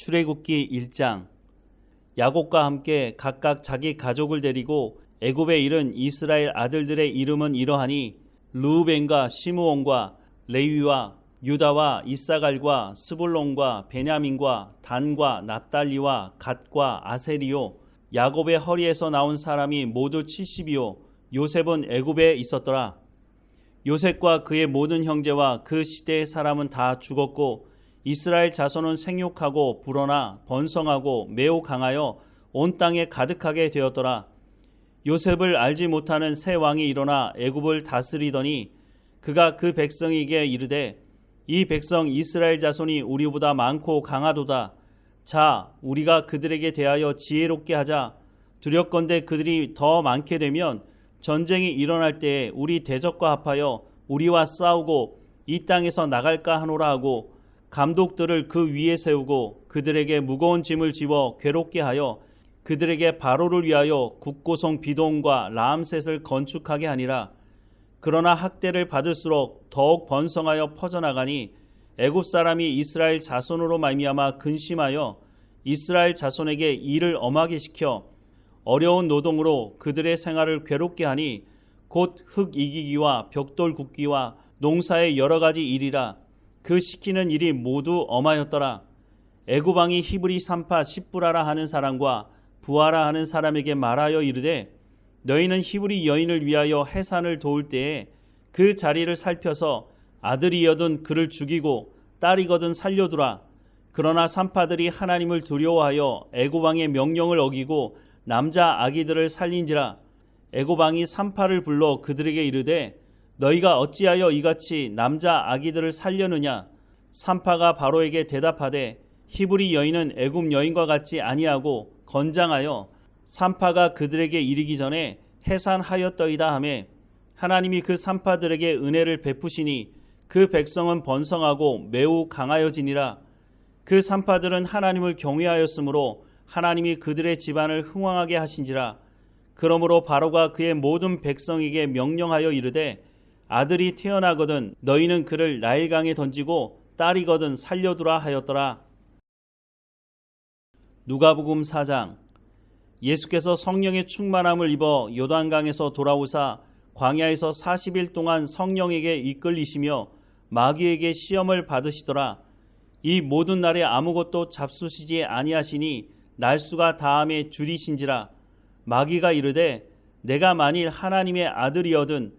출애굽기 1장. 야곱과 함께 각각 자기 가족을 데리고 애굽에 이른 이스라엘 아들들의 이름은 이러하니 르우벤과 시므온과 레위와 유다와 이사갈과 스불론과 베냐민과 단과 납달리와 갓과 아세리요. 야곱의 허리에서 나온 사람이 모두 70이요. 요셉은 애굽에 있었더라. 요셉과 그의 모든 형제와 그 시대의 사람은 다 죽었고 이스라엘 자손은 생육하고 불어나 번성하고 매우 강하여 온 땅에 가득하게 되었더라. 요셉을 알지 못하는 새 왕이 일어나 애굽을 다스리더니 그가 그 백성에게 이르되 이 백성 이스라엘 자손이 우리보다 많고 강하도다. 자, 우리가 그들에게 대하여 지혜롭게 하자. 두렵건대 그들이 더 많게 되면 전쟁이 일어날 때에 우리 대적과 합하여 우리와 싸우고 이 땅에서 나갈까 하노라 하고 감독들을 그 위에 세우고 그들에게 무거운 짐을 지워 괴롭게 하여 그들에게 바로를 위하여 국고성 비동과 라암셋을 건축하게 하니라. 그러나 학대를 받을수록 더욱 번성하여 퍼져나가니 애굽 사람이 이스라엘 자손으로 말미암아 근심하여 이스라엘 자손에게 일을 엄하게 시켜 어려운 노동으로 그들의 생활을 괴롭게 하니 곧 흙 이기기와 벽돌 굽기와 농사의 여러 가지 일이라 그 시키는 일이 모두 엄하였더라. 애굽 왕이 히브리 산파 십부라라 하는 사람과 부하라 하는 사람에게 말하여 이르되 너희는 히브리 여인을 위하여 해산을 도울 때에 그 자리를 살펴서 아들이여든 그를 죽이고 딸이거든 살려두라. 그러나 산파들이 하나님을 두려워하여 애굽 왕의 명령을 어기고 남자 아기들을 살린지라 애굽 왕이 산파를 불러 그들에게 이르되 너희가 어찌하여 이같이 남자 아기들을 살려느냐? 산파가 바로에게 대답하되 히브리 여인은 애굽 여인과 같지 아니하고 건장하여 산파가 그들에게 이르기 전에 해산하였더이다 하매 하나님이 그 산파들에게 은혜를 베푸시니 그 백성은 번성하고 매우 강하여지니라. 그 산파들은 하나님을 경외하였으므로 하나님이 그들의 집안을 흥왕하게 하신지라. 그러므로 바로가 그의 모든 백성에게 명령하여 이르되 아들이 태어나거든 너희는 그를 나일강에 던지고 딸이거든 살려두라 하였더라. 누가복음 4장. 예수께서 성령의 충만함을 입어 요단강에서 돌아오사 광야에서 40일 동안 성령에게 이끌리시며 마귀에게 시험을 받으시더라. 이 모든 날에 아무것도 잡수시지 아니하시니 날수가 다함에 줄이신지라. 마귀가 이르되 내가 만일 하나님의 아들이어든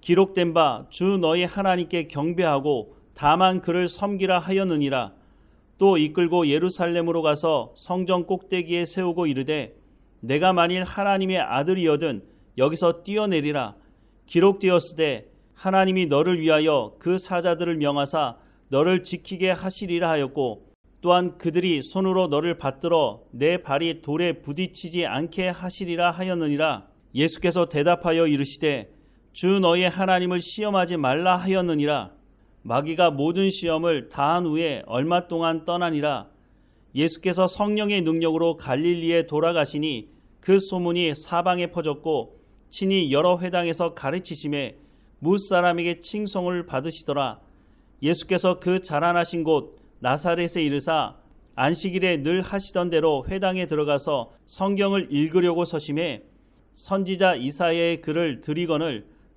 기록된 바 주 너희 하나님께 경배하고 다만 그를 섬기라 하였느니라. 또 이끌고 예루살렘으로 가서 성전 꼭대기에 세우고 이르되 내가 만일 하나님의 아들이여든 여기서 뛰어내리라. 기록되었으되 하나님이 너를 위하여 그 사자들을 명하사 너를 지키게 하시리라 하였고 또한 그들이 손으로 너를 받들어 내 발이 돌에 부딪히지 않게 하시리라 하였느니라 예수께서 대답하여 이르시되 주 너의 하나님을 시험하지 말라 하였느니라. 마귀가 모든 시험을 다한 후에 얼마 동안 떠나니라. 예수께서 성령의 능력으로 갈릴리에 돌아가시니 그 소문이 사방에 퍼졌고 친히 여러 회당에서 가르치심에 무사람에게 칭송을 받으시더라. 예수께서 그 자라나신 곳 나사렛에 이르사 안식일에 늘 하시던 대로 회당에 들어가서 성경을 읽으려고 서심해 선지자 이사야의 글을 드리거늘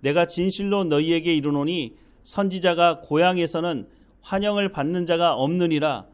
내가 진실로 너희에게 이르노니 선지자가 고향에서는 환영을 받는 자가 없느니라.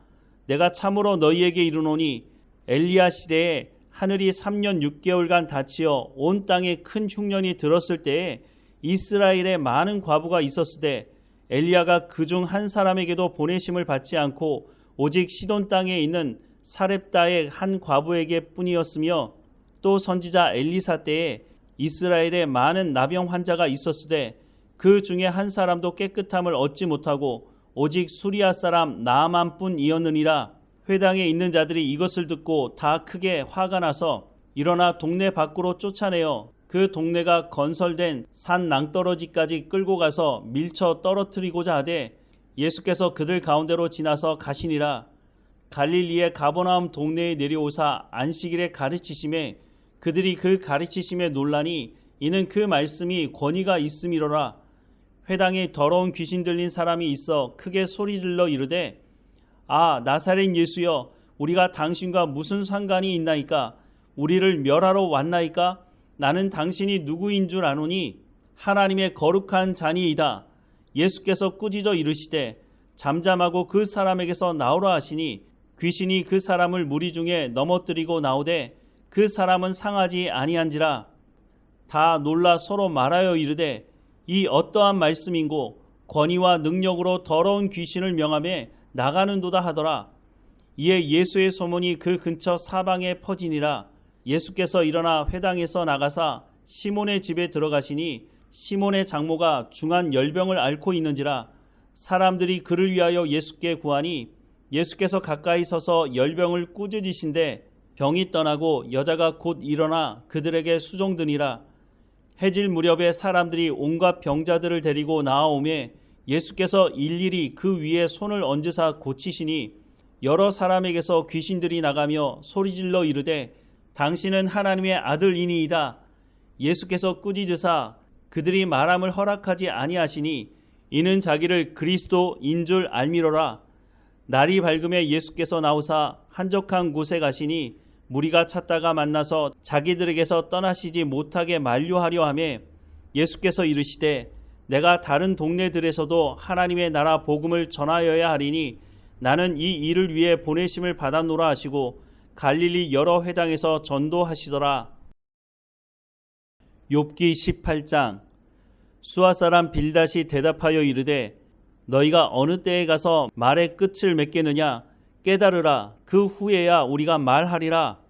내가 참으로 너희에게 이르노니 엘리야 시대에 하늘이 3년 6개월간 닫히어 온 땅에 큰 흉년이 들었을 때에 이스라엘에 많은 과부가 있었으되 엘리야가 그 중 한 사람에게도 보내심을 받지 않고 오직 시돈 땅에 있는 사렙다의 한 과부에게 뿐이었으며 또 선지자 엘리사 때에 이스라엘에 많은 나병 환자가 있었으되 그 중에 한 사람도 깨끗함을 얻지 못하고 오직 수리아 사람 나아만뿐 이었느니라. 회당에 있는 자들이 이것을 듣고 다 크게 화가 나서 일어나 동네 밖으로 쫓아내어 그 동네가 건설된 산 낭떠러지까지 끌고 가서 밀쳐 떨어뜨리고자 하되 예수께서 그들 가운데로 지나서 가시니라. 갈릴리의 가버나움 동네에 내려오사 안식일에 가르치심에 그들이 그 가르치심에 논란이 이는 그 말씀이 권위가 있음이로라. 회당에 더러운 귀신 들린 사람이 있어 크게 소리질러 이르되 아 나사렛 예수여 우리가 당신과 무슨 상관이 있나이까? 우리를 멸하러 왔나이까? 나는 당신이 누구인 줄 아노니 하나님의 거룩한 자니이다. 예수께서 꾸짖어 이르시되 잠잠하고 그 사람에게서 나오라 하시니 귀신이 그 사람을 무리 중에 넘어뜨리고 나오되 그 사람은 상하지 아니한지라 다 놀라 서로 말하여 이르되 이 어떠한 말씀인고 권위와 능력으로 더러운 귀신을 명함에 나가는도다 하더라. 이에 예수의 소문이 그 근처 사방에 퍼지니라. 예수께서 일어나 회당에서 나가사 시몬의 집에 들어가시니 시몬의 장모가 중한 열병을 앓고 있는지라 사람들이 그를 위하여 예수께 구하니 예수께서 가까이 서서 열병을 꾸짖으신데 병이 떠나고 여자가 곧 일어나 그들에게 수종드니라 해질 무렵에 사람들이 온갖 병자들을 데리고 나아오매 예수께서 일일이 그 위에 손을 얹으사 고치시니 여러 사람에게서 귀신들이 나가며 소리질러 이르되 당신은 하나님의 아들이니이다. 예수께서 꾸짖으사 그들이 말함을 허락하지 아니하시니 이는 자기를 그리스도인 줄 알미로라. 날이 밝음에 예수께서 나오사 한적한 곳에 가시니 무리가 찾다가 만나서 자기들에게서 떠나시지 못하게 만류하려 하매 예수께서 이르시되 내가 다른 동네들에서도 하나님의 나라 복음을 전하여야 하리니 나는 이 일을 위해 보내심을 받았노라 하시고 갈릴리 여러 회당에서 전도하시더라. 욥기 18장. 수아 사람 빌닷이 대답하여 이르되 너희가 어느 때에 가서 말의 끝을 맺겠느냐? 깨달으라. 그 후에야 우리가 말하리라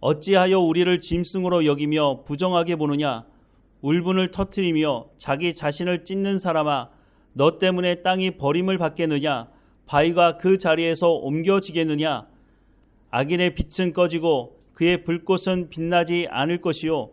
어찌하여 우리를 짐승으로 여기며 부정하게 보느냐? 울분을 터뜨리며 자기 자신을 찢는 사람아 너 때문에 땅이 버림을 받겠느냐? 바위가 그 자리에서 옮겨지겠느냐? 악인의 빛은 꺼지고 그의 불꽃은 빛나지 않을 것이요.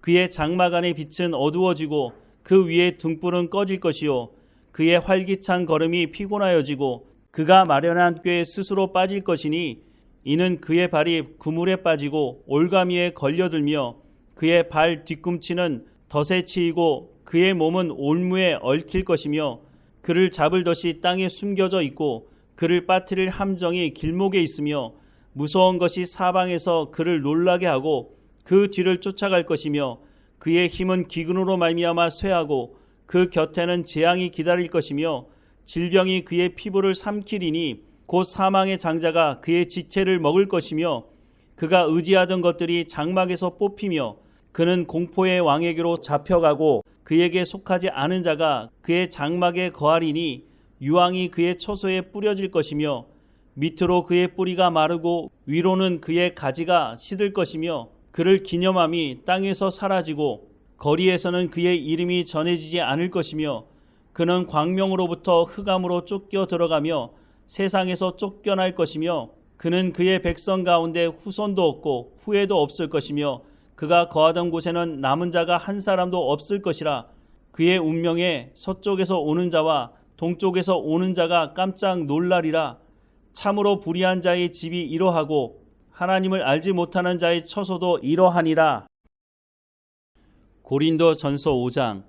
그의 장막 안의 빛은 어두워지고 그 위에 등불은 꺼질 것이요. 그의 활기찬 걸음이 피곤하여지고 그가 마련한 꾀에 스스로 빠질 것이니 이는 그의 발이 그물에 빠지고 올가미에 걸려들며 그의 발 뒤꿈치는 덫에 치이고 그의 몸은 올무에 얽힐 것이며 그를 잡을 덫이 땅에 숨겨져 있고 그를 빠뜨릴 함정이 길목에 있으며 무서운 것이 사방에서 그를 놀라게 하고 그 뒤를 쫓아갈 것이며 그의 힘은 기근으로 말미암아 쇠하고 그 곁에는 재앙이 기다릴 것이며 질병이 그의 피부를 삼키리니 곧 사망의 장자가 그의 지체를 먹을 것이며 그가 의지하던 것들이 장막에서 뽑히며 그는 공포의 왕에게로 잡혀가고 그에게 속하지 않은 자가 그의 장막에 거하리니 유황이 그의 처소에 뿌려질 것이며 밑으로 그의 뿌리가 마르고 위로는 그의 가지가 시들 것이며 그를 기념함이 땅에서 사라지고 거리에서는 그의 이름이 전해지지 않을 것이며 그는 광명으로부터 흑암으로 쫓겨 들어가며 세상에서 쫓겨날 것이며 그는 그의 백성 가운데 후손도 없고 후회도 없을 것이며 그가 거하던 곳에는 남은 자가 한 사람도 없을 것이라 그의 운명에 서쪽에서 오는 자와 동쪽에서 오는 자가 깜짝 놀라리라 참으로 불의한 자의 집이 이러하고 하나님을 알지 못하는 자의 처소도 이러하니라. 고린도 전서 5장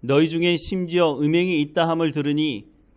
너희 중에 심지어 음행이 있다 함을 들으니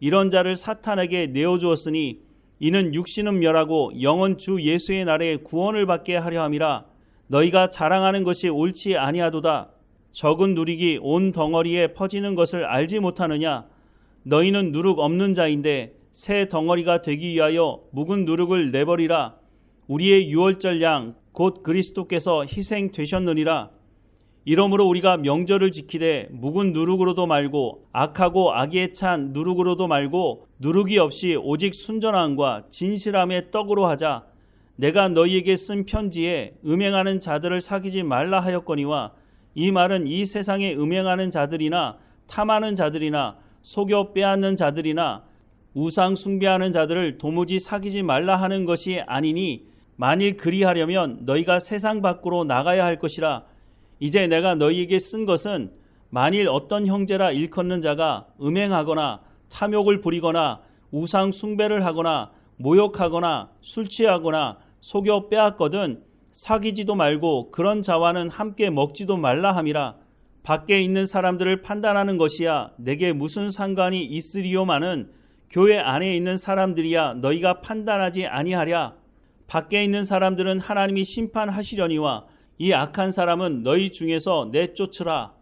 이런 자를 사탄에게 내어 주었으니 이는 육신은 멸하고 영은 주 예수의 날에 구원을 받게 하려 함이라. 너희가 자랑하는 것이 옳지 아니하도다. 적은 누룩이 온 덩어리에 퍼지는 것을 알지 못하느냐? 너희는 누룩 없는 자인데 새 덩어리가 되기 위하여 묵은 누룩을 내버리라. 우리의 유월절 양 곧 그리스도께서 희생되셨느니라 이러므로 우리가 명절을 지키되 묵은 누룩으로도 말고 악하고 악에 찬 누룩으로도 말고 누룩이 없이 오직 순전함과 진실함의 떡으로 하자. 내가 너희에게 쓴 편지에 음행하는 자들을 사귀지 말라 하였거니와 이 말은 이 세상에 음행하는 자들이나 탐하는 자들이나 속여 빼앗는 자들이나 우상 숭배하는 자들을 도무지 사귀지 말라 하는 것이 아니니 만일 그리하려면 너희가 세상 밖으로 나가야 할 것이라 이제 내가 너희에게 쓴 것은 만일 어떤 형제라 일컫는 자가 음행하거나 탐욕을 부리거나 우상 숭배를 하거나 모욕하거나 술 취하거나 속여 빼앗거든 사귀지도 말고 그런 자와는 함께 먹지도 말라 함이라. 밖에 있는 사람들을 판단하는 것이야 내게 무슨 상관이 있으리요마는 교회 안에 있는 사람들이야 너희가 판단하지 아니하랴. 밖에 있는 사람들은 하나님이 심판하시려니와 이 악한 사람은 너희 중에서 내쫓으라.